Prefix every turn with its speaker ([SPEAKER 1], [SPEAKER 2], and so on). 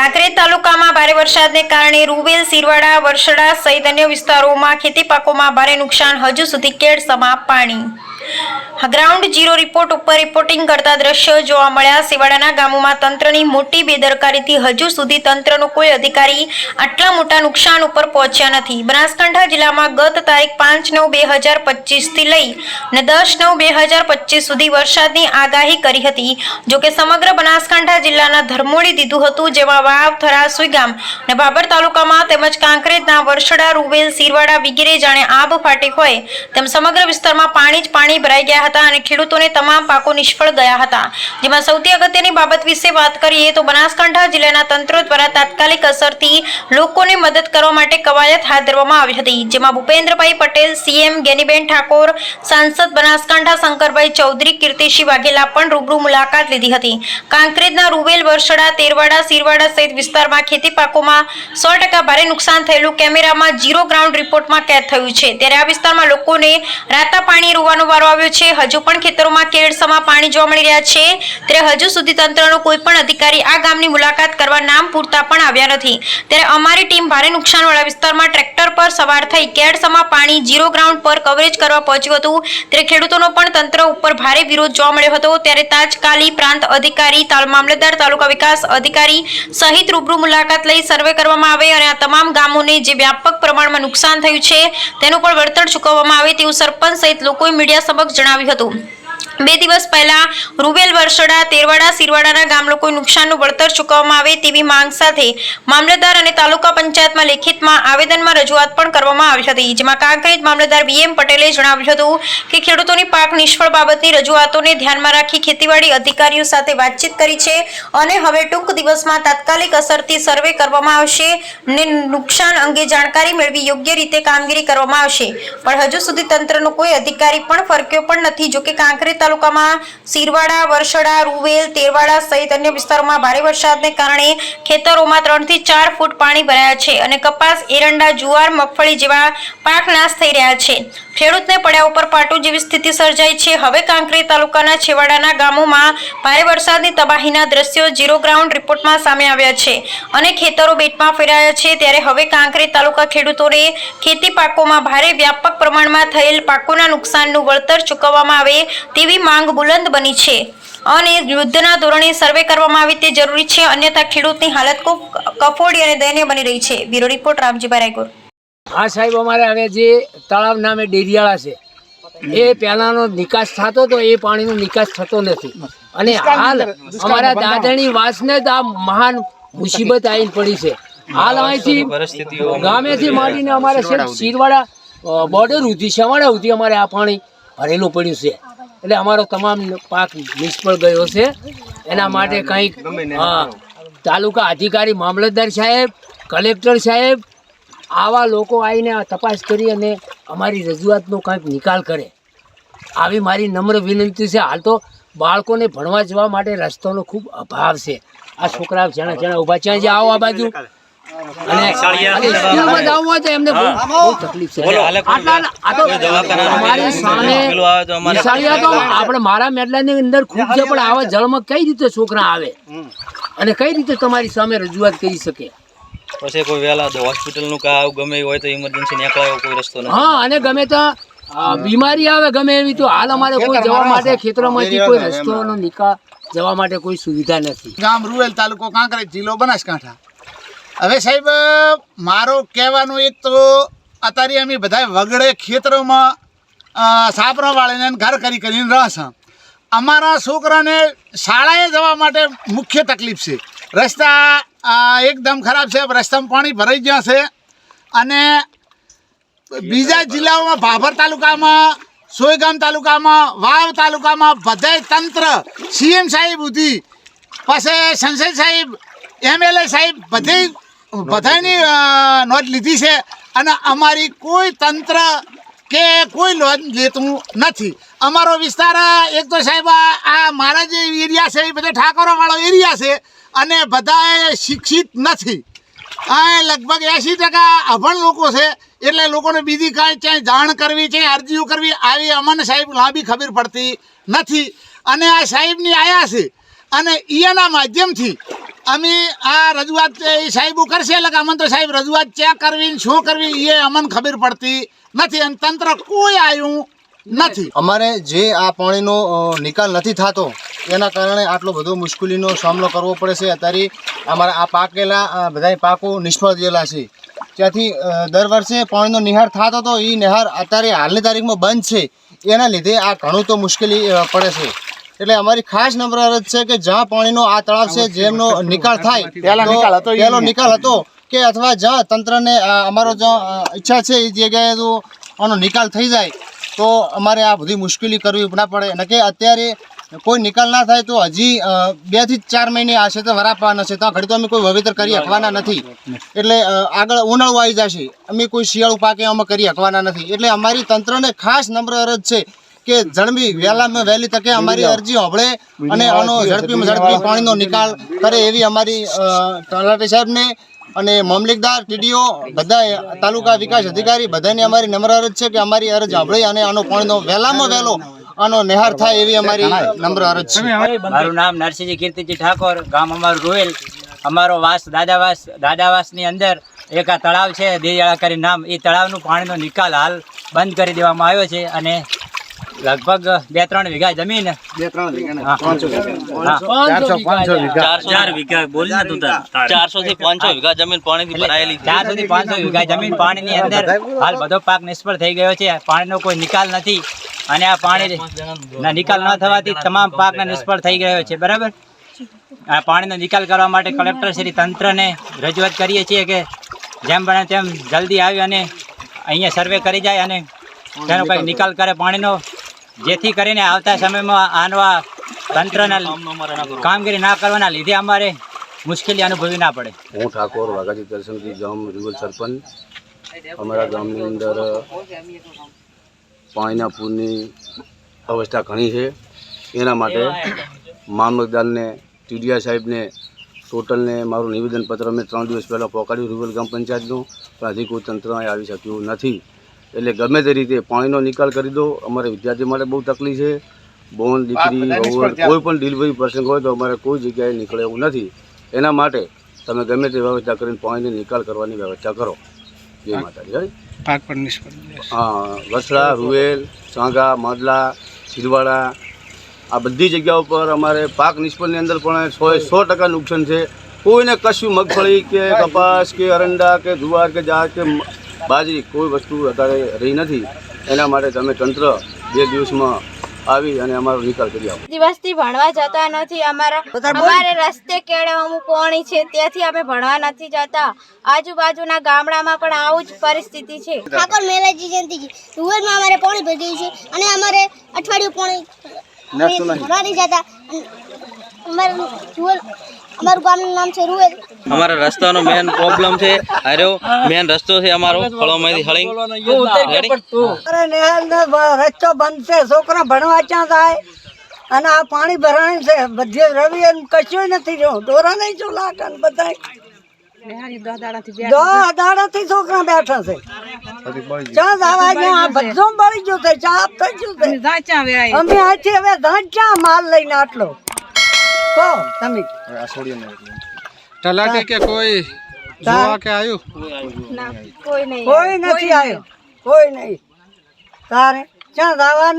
[SPEAKER 1] કાંકરેજ તાલુકામાં ભારે વરસાદને કારણે રૂબેલ સિરવાડા વરસડા સહિત અન્ય વિસ્તારોમાં ખેતી પાકોમાં ભારે નુકસાન. હજુ સુધી કેડસમાં પાણી ગ્રાઉન્ડ ઝીરો રિપોર્ટ ઉપર રિપોર્ટિંગ કરતા દ્રશ્યો જોવા મળ્યા. સેવાડાના ગામોમાં તંત્રની મોટી બેદરકારીથી હજુ સુધી તંત્રનો કોઈ અધિકારી આટલા મોટા નુકસાન ઉપર પહોંચ્યા નથી. બનાસકાંઠા જિલ્લામાં ગત તારીખ પાંચ નવ બે હજાર પચીસથી લઈ ને દસ નવ બે હજાર પચીસ સુધી વરસાદની આગાહી કરી હતી. જોકે સમગ્ર બનાસકાંઠા જિલ્લાના ધરમોડી દીધું હતું જેમાં વાવ થરા સુઈગામ અને બાબર તાલુકામાં તેમજ કાંકરેજના વરસડા, રૂવેલ સિરવાડા વગેરે જાણે આબ ફાટી હોય તેમ સમગ્ર વિસ્તારમાં પાણી જ પાણી ભરાઈ ગયા હતા. અને ખેડૂતોને તમામ પાકો નિષ્ફળ ગયા હતા. જેમાં સૌથી અગત્યની બાબત વિશે વાત કરીએ તો બનાસકાંઠા જિલ્લાના તંત્ર દ્વારા તાત્કાલિક અસરથી લોકોને મદદ કરવા માટે કવાયત હાથ ધરવામાં આવી હતી, જેમાં ભૂપેન્દ્રભાઈ પટેલ, સીએમ ગેનીબેન ઠાકોર, સાંસદ બનાસકાંઠા શંકરભાઈ ચૌધરી કીર્તિસિંહ વાઘેલા પણ રૂબરૂ મુલાકાત લીધી હતી. કાંકરેજના રૂવેલ, વરસડા, તેરવાડા સિરવાડા સહિત વિસ્તારમાં ખેતી પાકોમાં સો ટકા ભારે નુકસાન થયેલું કેમેરામાં ઝીરો ગ્રાઉન્ડ રિપોર્ટમાં કેદ થયું છે. ત્યારે આ વિસ્તારમાં લોકોને રાતા પાણી રોવાનો વારો આવ્યો છે. હજુ પણ ખેતરોમાં કેળસમાં પાણી જોવા મળી રહ્યા છે. ત્યારે હજુ સુધી તંત્રનો કોઈ પણ અધિકારી આ ગામની મુલાકાત કરવા નામ પૂરતા પણ આવ્યા નથી. ત્યારે અમારી ટીમ ભારે નુકસાનવાળા વિસ્તારમાં ટ્રેક્ટર પર સવાર થઈ કેળસમાં પાણી, ઝીરો ગ્રાઉન્ડ પર કવરેજ કરવા પહોંચ્યું હતું. ત્યારે ખેડૂતોનો પણ તંત્ર ઉપર ભારે વિરોધ જોવા મળ્યો હતો. ત્યારે તાજકાલી પ્રાંત અધિકારી મામલતદાર, તાલુકા વિકાસ અધિકારી સહિત રૂબરૂ મુલાકાત લઈ સર્વે કરવામાં આવે અને આ તમામ ગામોને જે વ્યાપક પ્રમાણમાં નુકસાન થયું છે, તેનું પણ વળતર ચૂકવવામાં આવે તેવું સરપંચ સહિત લોકોએ મીડિયા સમક્ષ જણાવ્યું હતું. બે દિવસ પહેલા રૂબેલ વરસડા, તેરવાડા સિરવાડાના ગામ લોકોએ નુકસાનનું વળતર ચૂકવવામાં આવે તેવી માંગ સાથે મામલતદાર અને તાલુકા પંચાયતમાં લેખિતમાં આવેદનમાં રજૂઆત પણ કરવામાં આવી હતી, જેમાં કાંકરેજ મામલતદાર વીએમ પટેલે જણાવ્યું હતું કે ખેડૂતોની પાક નિષ્ફળ બાબતની રજૂઆતોને ધ્યાનમાં રાખી ખેતીવાડી અધિકારીઓ સાથે વાતચીત કરી છે અને હવે ટૂંક દિવસમાં તાત્કાલિક અસરથી સર્વે કરવામાં આવશે ને નુકસાન અંગે જાણકારી મેળવી યોગ્ય રીતે કામગીરી કરવામાં આવશે. પણ હજુ સુધી તંત્રનો કોઈ અધિકારી પણ ફરક્યો પણ નથી, જોકે કાંકરેજ તાલુકામાં સિરવાડા, વરસડા, રૂવેલ, તેરવાડા સહિત અન્ય વિસ્તારોમાં ભારે વરસાદને કારણે ખેતરોમાં ત્રણથી ચાર ફૂટ પાણી ભરાયા છે અને કપાસ, એરંડા, જુવાર, મગફળી જેવા પાક નાશ થઈ રહ્યા છે. ખેડૂતને પડ્યા ઉપર પાટું જેવી સ્થિતિ સર્જાઈ છે. હવે કાંકરી તાલુકાના છેવાડાના ગામોમાં ભારે વરસાદની તબાહીના દ્રશ્યો ઝીરો ગ્રાઉન્ડ રિપોર્ટમાં સામે આવ્યા છે અને ખેતરો બેટમાં ફેરાયા છે. ત્યારે હવે કાંકરી તાલુકા ખેડૂતોને ખેતી પાકોમાં ભારે વ્યાપક પ્રમાણમાં થયેલ પાકોના નુકસાનનું વળતર ચૂકવવામાં આવે તેવી માંગ બુલંદ બની છે અને યુદ્ધના ધોરણે સર્વે કરવામાં આવે તે જરૂરી છે. અન્યથા ખેડૂતની હાલત ખૂબ કફોડી અને દયનીય બની રહી છે. Bureau report Ramjibhai Raygor.
[SPEAKER 2] હા સાહેબ અમારે હવે જે તળાવ નામે ડેરિયાળા છે એ પહેલાનો નિકાસ થતો તો એ પાણીનો નિકાસ થતો નથી. અને હાલ અમારા દાદાની વાસને જ આ મહાન મુસીબત આવીને પડી છે. હાલ અહીંથી ગામેથી માંડીને અમારે છે શીરવાડા બોર્ડર સુધી શવાડા સુધી અમારે આ પાણી ભરેલું પડ્યું છે. એટલે અમારો તમામ પાક નિષ્ફળ ગયો છે. એના માટે કંઈક તાલુકા અધિકારી મામલતદાર સાહેબ કલેક્ટર સાહેબ આવા લોકો આવીને આ તપાસ કરી અને અમારી રજૂઆતનો કંઈક નિકાલ કરે. આવી મારી નમ્ર વિનંતી છે. હાલ તો બાળકોને ભણવા જવા માટે રસ્તાનો ખૂબ અભાવ છે. આ છોકરા જણા જણા ઊભા છે. આવો આ બાજુ. અને અને સ્કૂલમાં જવું હોય તો એમને બહુ બહુ તકલીફ છે. આટલા આ તો અમારી સામે નિશાળિયા તો આપણે મારા મેડલાની અંદર ખૂબ છે પણ આવા જળમાં કઈ રીતે છોકરા આવે? અને કઈ રીતે તમારી સામે રજૂઆત કરી શકે?
[SPEAKER 3] પછી કોઈ વહેલા હોસ્પિટલનું કા આવું ગમે હોય તો ઇમરજન્સી નીકળાયો કોઈ રસ્તો નથી.
[SPEAKER 2] હા અને ગમે તો બીમારી આવે ગમે એવી તો હાલ અમારે કોઈ જવા માટે ખેતરોમાંથી કોઈ રસ્તોનો નિકાલ જવા માટે કોઈ સુવિધા નથી.
[SPEAKER 4] ગામ રૂરલ તાલુકો કાંકરેજ જિલ્લો બનાસકાંઠા. હવે સાહેબ મારો કહેવાનું એક તો અત્યારે અમે બધા વગડે ખેતરોમાં સાપરા વાળીને ઘર કરી કરીને રહેશે. અમારા છોકરાને શાળાએ જવા માટે મુખ્ય તકલીફ છે. રસ્તા એકદમ ખરાબ છે. રસ્તામાં પાણી ભરાઈ ગયા છે. અને બીજા જિલ્લાઓમાં ભાભર તાલુકામાં, સોયગામ તાલુકામાં, વાવ તાલુકામાં બધાય તંત્ર, સીએમ સાહેબ સુધી, પાસે સંસદ સાહેબ, એમએલએ સાહેબ બધે બધાની નોંધ લીધી છે. અને અમારી કોઈ તંત્ર કે કોઈ લોન લેતું નથી. અમારો વિસ્તાર એક તો સાહેબ આ મારા જે એરિયા છે, એ બધા ઠાકોરોવાળો એરિયા છે અને બધા શિક્ષિત નથી. આ લગભગ એંશી ટકા અભણ લોકો છે, એટલે લોકોને બીજી કાંઈ ક્યાંય જાણ કરવી ક્યાંય અરજીઓ કરવી, આવી અમને સાહેબ લાંબી ખબર પડતી નથી. અને આ સાહેબની આયા છે અને એના માધ્યમથી અમે આ રજૂઆત એ સાહેબ કરશે, એટલે અમને તો સાહેબ રજૂઆત ક્યાં કરવી શું કરવી એ અમને ખબર પડતી નથી. અને તંત્ર કોઈ આવ્યું નથી.
[SPEAKER 5] અમારે જે આ પાણીનો નિકાલ નથી થતો એના કારણે આટલો બધો મુશ્કેલીનો સામનો કરવો પડે છે. અત્યારે અમારા આ પાકેલા બધા બધાય પાકો નિષ્ફળ ગયેલા છે. ત્યાંથી દર વર્ષે પાણીનો નિહાર થતો હતો એ નિહાર અત્યારે હાલની તારીખમાં બંધ છે. એના લીધે આ ઘણું તો મુશ્કેલી પડે છે. એટલે અમારી ખાસ નંબર અરજ છે કે જ્યાં પાણીનો આ તળાવ છે જેમનો નિકાલ થાય
[SPEAKER 4] પહેલા નિકાલ. હતો
[SPEAKER 5] કે અથવા જ્યાં તંત્રને અમારો જ્યાં ઈચ્છા છે એ જગ્યાએ જો આનો નિકાલ થઈ જાય તો અમારે આ બધી મુશ્કેલી કરવી ના પડે. અને કે અત્યારે કોઈ નિકાલ ના થાય તો હજી બેથી ચાર મહિને આ ક્ષેત્ર તો વરાપવાના છે. તો ઘડી તો અમે કોઈ વાવેતર કરી શકવાના નથી. એટલે આગળ ઉનાળો આવી જશે. અમે કોઈ શિયાળુ પાકે અમે કરી શકવાના નથી. એટલે અમારી તંત્રને ખાસ નમ્ર અરજ છે કે ઝડપી વહેલામાં વહેલી તકે અમારી અરજી હોભળે અને આનો ઝડપીમાં ઝડપી પાણીનો નિકાલ કરે એવી અમારી તલાટી સાહેબને અને મામલતદાર ટીડીઓ બધા તાલુકા વિકાસ અધિકારી બધાની અમારી નમ્ર અરજ છે કે અમારી અરજ સાંભળી અને આનો પાણીનો વહેલામાં વહેલો આનો નિહાર થાય એવી અમારી નમ્ર અરજ છે.
[SPEAKER 6] મારું નામ નરસિંહજી કીર્તિજી ઠાકોર ગામ અમારું રોયલ અમારો વાસ દાદાવાસ દાદાવાસની અંદર એક આ તળાવ છે દેયાળા કરી નામ. એ તળાવનું પાણીનો નિકાલ હાલ બંધ કરી દેવામાં આવ્યો છે અને લગભગ બે ત્રણ વીઘા જમીન. હા.
[SPEAKER 2] ચારસો પાંચસો વીઘા.
[SPEAKER 3] ચાર વીઘા બોલ ને તું ચારસો થી પાંચસો વીઘા જમીન ભરાયેલી
[SPEAKER 6] પાંચસો વીઘા જમીન પાણીની અંદર હાલ બધો પાક નિષ્ફળ થઈ ગયો છે. પાણીનો કોઈ નિકાલ નથી. અને આ પાણી ના નિકાલ ન થવાથી તમામ પાક નિષ્ફળ થઈ ગયો છે. બરાબર? આ પાણીનો નિકાલ કરવા માટે કલેક્ટર શ્રી તંત્રને રજૂઆત કરીએ છીએ કે જેમ બને તેમ જલ્દી આવી અને અહીંયા સર્વે કરી જાય અને તેનો કંઈક નિકાલ કરે પાણીનો. જેથી કરીને આવતા સમયમાં આનવા તંત્રના કામગીરી ના કરવાના લીધે અમારે મુશ્કેલી અનુભવવી ના પડે.
[SPEAKER 7] હું ઠાકોર વાઘાજી દર્શનજી ગામ રૂરલ સરપંચ. અમારા ગામની અંદર પાણીના પૂરની અવસ્થા ઘણી છે. એના માટે મામલતદારને ટીડીઆર સાહેબને ટોટલને મારું નિવેદનપત્ર મેં ત્રણ દિવસ પહેલાં પહોંચાડ્યું રૂરલ ગ્રામ પંચાયતનું. પણ હજી કોઈ તંત્ર આવી શક્યું નથી. એટલે ગમે તે રીતે પાણીનો નિકાલ કરી દો. અમારે વિદ્યાર્થી માટે બહુ તકલીફ છે. બોન દીકરી કોઈ પણ ડિલિવરી પ્રસંગ હોય તો અમારે કોઈ જગ્યાએ નીકળે એવું નથી. એના માટે તમે ગમે તે વ્યવસ્થા કરીને પાણીનો નિકાલ કરવાની વ્યવસ્થા કરો. જય માતાજી હે. હા વસડા રૂએલ સાંગા માદલા સિરવાડા આ બધી જગ્યાઓ પર અમારે પાક નિષ્ફળની અંદર પણ સો સો ટકા નુકસાન છે. કોઈને કશું મગફળી કે કપાસ કે અરંડા કે જુવાર કે જાર કે બાજરી કોઈ વસ્તુ અત્યારે રહી નથી. એના માટે તમે તંત્ર બે દિવસમાં આવી અને અમારો નિકાલ કરી આવો
[SPEAKER 8] દિવસથી ભણવા જતા નથી અમારા. અમારે રસ્તે કેળે અમુક પોણી છે ત્યાંથી અમે ભણવા નથી જતા. આજુબાજુના ગામડામાં પણ આવું જ પરિસ્થિતિ છે.
[SPEAKER 9] ઠાકોર મેલાજી જયંતિજી રૂવેલમાં અમારે પોણી ભરી છે અને અમારે અઠવાડિયું પોણી ભરવા નહીં જતા. અમારે રૂવેલ અમારું ગામનું નામ છે રૂવેલ.
[SPEAKER 3] અમારા રસ્તાનો મેન પ્રોબ્લેમ છે આર્યો મેન રસ્તો છે અમારો ફળોમાંથી
[SPEAKER 10] બ- રસ્તો બંધ છે છોકરા ભણવા ક્યાં જાય? અને આ પાણી ભરાયું છે બધે રવિ એમ કશું નથી રહ્યું. ઢોરા નહીં જો લાગે બધા દો છોકરા બેઠા છે. ચા જવા ગયા આ બધું બળી ગયું છે ચા થઈ ગયું છે. અમે આથી હવે ધાન માલ લઈને આટલો. કહો તમે
[SPEAKER 11] તલાટી કે કોઈ જોવા કે આવ્યું
[SPEAKER 8] કોઈ નહીં.
[SPEAKER 10] કોઈ નથી આવ્યો કોઈ નહીં. તારે ક્યાં જવાનું?